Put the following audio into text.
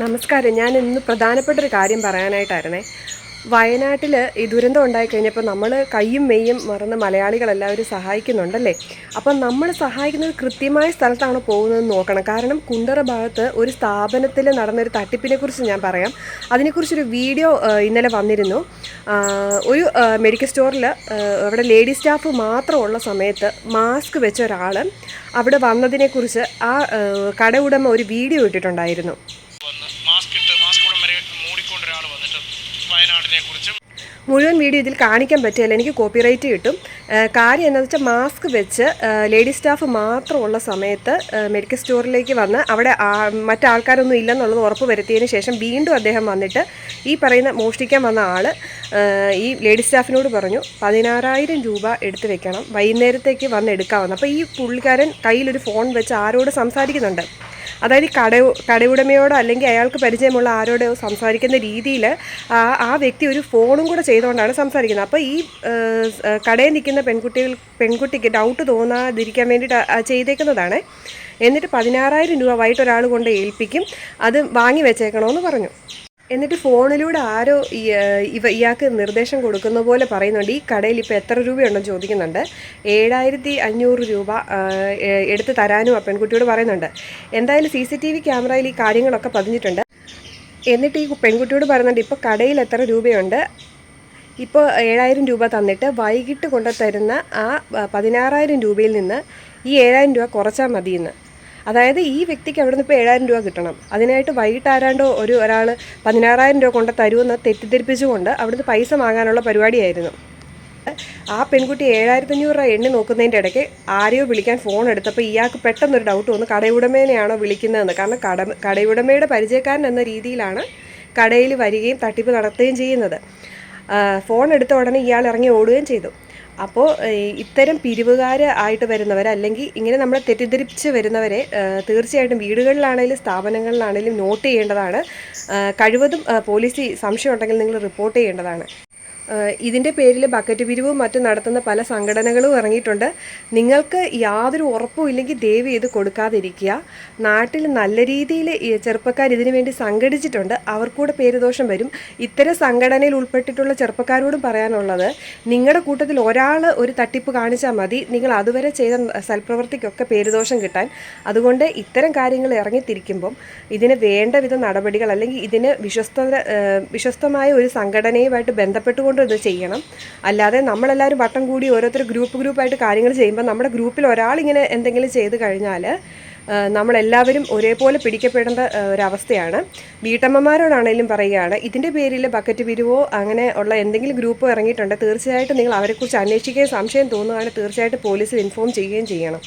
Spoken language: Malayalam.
നമസ്കാരം. ഞാൻ ഇന്ന് പ്രധാനപ്പെട്ട ഒരു കാര്യം പറയാനായിട്ടായിരുന്നേ. വയനാട്ടിൽ ഈ ദുരന്തം ഉണ്ടായി കഴിഞ്ഞപ്പോൾ നമ്മൾ കയ്യും മെയ്യും മറന്ന് മലയാളികളെല്ലാവരും സഹായിക്കുന്നുണ്ടല്ലേ? അപ്പം നമ്മൾ സഹായിക്കുന്നത് കൃത്യമായ സ്ഥലത്താണ് പോകുന്നതെന്ന് നോക്കണം. കാരണം കുണ്ടറ ഭാഗത്ത് ഒരു സ്ഥാപനത്തിൽ നടന്നൊരു തട്ടിപ്പിനെക്കുറിച്ച് ഞാൻ പറയാം. അതിനെക്കുറിച്ചൊരു വീഡിയോ ഇന്നലെ വന്നിരുന്നു. ഒരു മെഡിക്കൽ സ്റ്റോറിൽ അവിടെ ലേഡി സ്റ്റാഫ് മാത്രമുള്ള സമയത്ത് മാസ്ക് വെച്ച ഒരാൾ അവിടെ വന്നതിനെക്കുറിച്ച് ആ, കട ഉടമ ഒരു വീഡിയോ ഇട്ടിട്ടുണ്ടായിരുന്നു. വയനാടിനെ കുറിച്ചും മുഴുവൻ വീഡിയോ ഇതിൽ കാണിക്കാൻ പറ്റില്ല. എനിക്ക് കോപ്പിറൈറ്റ് കിട്ടും. കാര്യം എന്താണെന്ന് വെച്ചാൽ മാസ്ക് വെച്ച് ലേഡി സ്റ്റാഫ് മാത്രമുള്ള സമയത്ത് മെഡിക്കൽ സ്റ്റോറിലേക്ക് വന്ന് അവിടെ മറ്റാൾക്കാരൊന്നും ഇല്ലെന്നുള്ളത് ഉറപ്പ് വരുത്തിയതിന് ശേഷം വീണ്ടും അദ്ദേഹം വന്നിട്ട് ഈ പറയുന്ന മോഷ്ടിക്കാൻ വന്ന ആൾ ഈ ലേഡി സ്റ്റാഫിനോട് പറഞ്ഞു പതിനാറായിരം രൂപ എടുത്ത് വെക്കണം. വൈകുന്നേരത്തേക്ക് വന്ന് എടുക്കാമെന്ന്. അപ്പോൾ ഈ പുള്ളിക്കാരൻ കയ്യിലൊരു ഫോൺ വെച്ച് ആരോട് സംസാരിക്കുന്നുണ്ട്? അതായത് കട കടയുടമയോടോ അല്ലെങ്കിൽ അയാൾക്ക് പരിചയമുള്ള ആരോടോ സംസാരിക്കുന്ന രീതിയിൽ ആ വ്യക്തി ഒരു ഫോണും കൂടെ ചെയ്തുകൊണ്ടാണ് സംസാരിക്കുന്നത്. അപ്പോൾ ഈ കടയിൽ നിൽക്കുന്ന പെൺകുട്ടികൾ പെൺകുട്ടിക്ക് ഡൗട്ട് തോന്നാതിരിക്കാൻ വേണ്ടിയിട്ട് ചെയ്തേക്കുന്നതാണ്. എന്നിട്ട് പതിനാറായിരം രൂപ വൈകിട്ട് ഒരാൾ കൊണ്ട് ഏൽപ്പിക്കും. അത് വാങ്ങി വെച്ചേക്കണമെന്ന് പറഞ്ഞു. എന്നിട്ട് ഫോണിലൂടെ ആരോ ഇവ ഇയാൾക്ക് നിർദ്ദേശം കൊടുക്കുന്ന പോലെ പറയുന്നുണ്ട്. ഈ കടയിൽ ഇപ്പോൾ എത്ര രൂപയുണ്ടെന്ന് ചോദിക്കുന്നുണ്ട്. ഏഴായിരത്തി അഞ്ഞൂറ് രൂപ എടുത്ത് തരാനും ആ പെൺകുട്ടിയോട് പറയുന്നുണ്ട്. എന്തായാലും സി സി ടി വി ക്യാമറയിൽ ഈ കാര്യങ്ങളൊക്കെ പതിഞ്ഞിട്ടുണ്ട്. എന്നിട്ട് ഈ പെൺകുട്ടിയോട് പറയുന്നുണ്ട് ഇപ്പോൾ കടയിൽ എത്ര രൂപയുണ്ട്? ഇപ്പോൾ ഏഴായിരം രൂപ തന്നിട്ട് വൈകിട്ട് കൊണ്ട് തരുന്ന ആ പതിനാറായിരം രൂപയിൽ നിന്ന് ഈ ഏഴായിരം രൂപ കുറച്ചാൽ മതിയെന്ന്. അതായത് ഈ വ്യക്തിക്ക് അവിടെ നിന്ന് ഇപ്പോൾ ഏഴായിരം രൂപ കിട്ടണം. അതിനായിട്ട് വൈകിട്ട് ആരാണ്ടോ ഒരു ഒരാൾ പതിനാറായിരം രൂപ കൊണ്ട് തരുമെന്ന് തെറ്റിദ്ധരിപ്പിച്ചുകൊണ്ട് അവിടുന്ന് പൈസ വാങ്ങാനുള്ള പരിപാടിയായിരുന്നു. ആ പെൺകുട്ടി ഏഴായിരത്തി അഞ്ഞൂറ് രൂപ എണ്ണി നോക്കുന്നതിന്റെ ഇടയ്ക്ക് ആരെയോ വിളിക്കാൻ ഫോൺ എടുത്തപ്പോൾ ഇയാൾക്ക് പെട്ടെന്നൊരു ഡൗട്ട് വന്നു. കടയുടമേനെയാണോ വിളിക്കുന്നതെന്ന്. കാരണം കട കടയുടമയുടെ പരിചയക്കാരൻ എന്ന രീതിയിലാണ് കടയിൽ വരികയും തട്ടിപ്പ് നടത്തുകയും ചെയ്യുന്നത്. ഫോൺ എടുത്ത ഉടനെ ഇയാൾ ഇറങ്ങി ഓടുകയും ചെയ്തു. അപ്പോൾ ഇത്തരം പിരിവുകാർ ആയിട്ട് വരുന്നവർ അല്ലെങ്കിൽ ഇങ്ങനെ നമ്മളെ തെറ്റിദ്ധരിപ്പിച്ച് വരുന്നവരെ തീർച്ചയായിട്ടും വീടുകളിലാണെങ്കിലും സ്ഥാപനങ്ങളിലാണെങ്കിലും നോട്ട് ചെയ്യേണ്ടതാണ്. കഴിവതും പോലീസിൽ പോലീസ് സംശയം ഉണ്ടെങ്കിൽ നിങ്ങൾ റിപ്പോർട്ട് ചെയ്യേണ്ടതാണ്. ഇതിന്റെ പേരിൽ ബക്കറ്റ് പിരിവും മറ്റും നടത്തുന്ന പല സംഘടനകളും ഇറങ്ങിയിട്ടുണ്ട്. നിങ്ങൾക്ക് യാതൊരു ഉറപ്പും ഇല്ലെങ്കിൽ ദയവ് ചെയ്ത് കൊടുക്കാതിരിക്കുക. നാട്ടിൽ നല്ല രീതിയിൽ ചെറുപ്പക്കാർ ഇതിനു വേണ്ടി സംഘടിച്ചിട്ടുണ്ട്. അവർക്കൂടെ പേരുദോഷം വരും. ഇത്തരം സംഘടനയിൽ ഉൾപ്പെട്ടിട്ടുള്ള ചെറുപ്പക്കാരോടും പറയാനുള്ളത് നിങ്ങളുടെ കൂട്ടത്തിൽ ഒരാൾ ഒരു തട്ടിപ്പ് കാണിച്ചാൽ മതി. നിങ്ങൾ അതുവരെ ചെയ്ത സൽപ്രവൃത്തിക്കൊക്കെ പേരുദോഷം കിട്ടാൻ. അതുകൊണ്ട് ഇത്തരം കാര്യങ്ങൾ ഇറങ്ങിത്തിരിക്കുമ്പം ഇതിന് വേണ്ട വിധ നടപടികൾ അല്ലെങ്കിൽ ഇതിന് വിശ്വസ്ത വിശ്വസ്തമായ ഒരു സംഘടനയുമായിട്ട് ബന്ധപ്പെട്ടുകൊണ്ട് ഇത് ചെയ്യണം. അല്ലാതെ നമ്മളെല്ലാവരും വട്ടം കൂടി ഓരോരുത്തർ ഗ്രൂപ്പ് ഗ്രൂപ്പായിട്ട് കാര്യങ്ങൾ ചെയ്യുമ്പോൾ നമ്മുടെ ഗ്രൂപ്പിൽ ഒരാൾ ഇങ്ങനെ എന്തെങ്കിലും ചെയ്ത് കഴിഞ്ഞാൽ നമ്മളെല്ലാവരും ഒരേപോലെ പിടിക്കപ്പെടേണ്ട ഒരവസ്ഥയാണ്. വീട്ടമ്മമാരോടാണെങ്കിലും പറയുകയാണ് ഇതിന്റെ പേരിൽ ബക്കറ്റ് പിരിവോ അങ്ങനെ ഉള്ള എന്തെങ്കിലും ഗ്രൂപ്പോ ഇറങ്ങിയിട്ടുണ്ട്. തീർച്ചയായിട്ടും നിങ്ങൾ അവരെക്കുറിച്ച് അന്വേഷിക്കുകയും സംശയം തോന്നുകയാണെങ്കിൽ തീർച്ചയായിട്ടും പോലീസിൽ ഇൻഫോം ചെയ്യുകയും ചെയ്യണം.